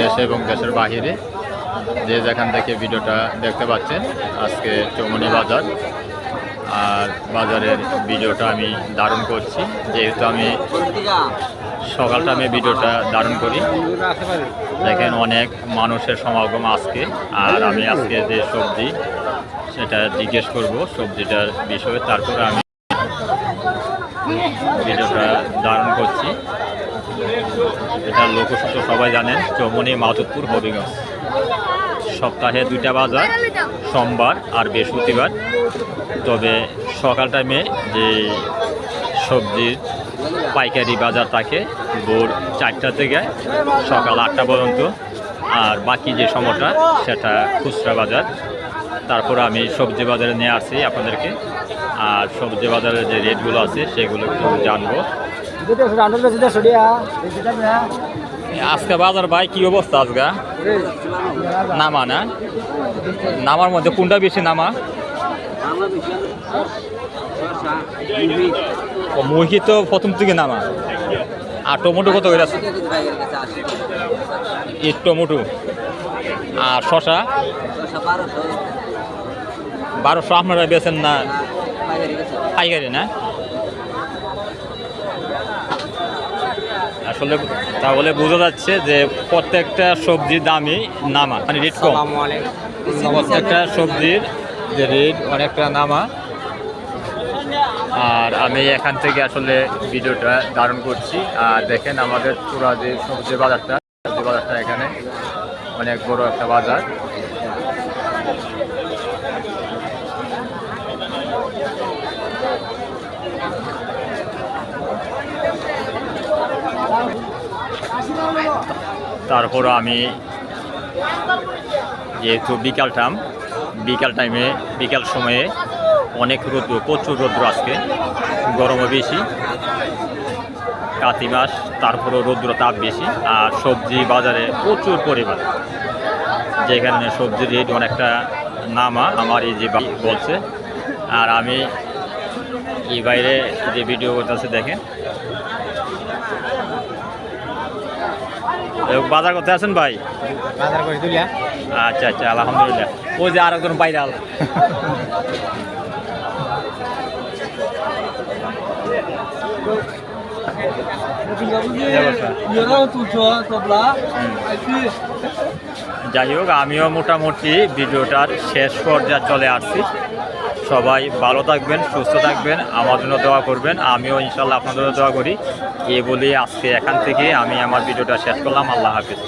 দেশে এবং দেশের বাহিরে যে যেখান থেকে ভিডিওটা দেখতে পাচ্ছেন, আজকে চৌমনি বাজার। আর বাজারের ভিডিওটা আমি দারুণ করছি। যেহেতু আমি সকালটা আমি ভিডিওটা ধারণ করি, দেখেন অনেক মানুষের সমাগম আজকে। আর আমি আজকে যে সবজি, সেটা জিজ্ঞেস করব সবজিটার বিষয়ে। তারপরে আমি ভিডিওটা ধারণ করছি। এটা লোকসূত্র সবাই জানেন, চৌমনি মাধবপুর, হবিগঞ্জ। সপ্তাহে দুইটা বাজার, সোমবার আর বৃহস্পতিবার। তবে সকাল টাইমে যে সবজির পাইকারি বাজার থাকে, ভোর চারটা থেকে সকাল আটটা পর্যন্ত। আর বাকি যে সময়টা, সেটা খুচরা বাজার। তারপর আমি সবজি বাজারে নিয়ে আসি আপনাদেরকে। আর সবজি বাজারের যে রেটগুলো আছে, সেগুলো একটু জানব। আজকে বাজার ভাই কি অবস্থা আজকে? নামা না? নামার মধ্যে কোনটা বেশি নামা? মুরগি তো প্রথম থেকে নামা। আর টমেটো কত করে? আছে টমেটো। আর শশা বারোশো আপনারা বেছেন না? পাইকারি না? আসলে তাহলে বোঝা যাচ্ছে যে প্রত্যেকটা সবজির দামই নামা মানে রেট কম। প্রত্যেকটা সবজির যে রেট অনেকটা নামা। আর আমি এখান থেকে আসলে ভিডিওটা ধারণ করছি। আর দেখেন আমাদের পুরো যে সবজি বাজারটা সবজি বাজারটা এখানে অনেক বড় একটা বাজার। তারপর আমি যেহেতু বিকাল টাইম বিকাল টাইমে বিকাল সময়ে অনেক রৌদ্র, প্রচুর রৌদ্র আজকে, গরমও বেশি, কাতি মাস, তারপরেও রৌদ্র তাপ বেশি, আর সবজি বাজারে প্রচুর পরিমাণ। যে কারণে সবজির রেট অনেকটা নামা, আমার এই যে বলছে, আর আমি এই বাইরে যে ভিডিও করতেছে দেখেন এ, বাজার করতে আছেন ভাই? বাজার করে তুলিয়া আচ্ছা আচ্ছা আলহামদুলিল্লাহ। ওই যে আর একজন বাইরাল যাই হোক আমিও মোটামুটি ভিডিওটার শেষ পর্যায়ে চলে আসছি। সবাই ভালো থাকবেন, সুস্থ থাকবেন, আমার জন্য দোয়া করবেন, আমিও ইনশাল্লাহ আপনাদের দোয়া করি। এ বলে আজকে এখান থেকে আমি আমার ভিডিওটা শেষ করলাম, আল্লাহ হাফিজ।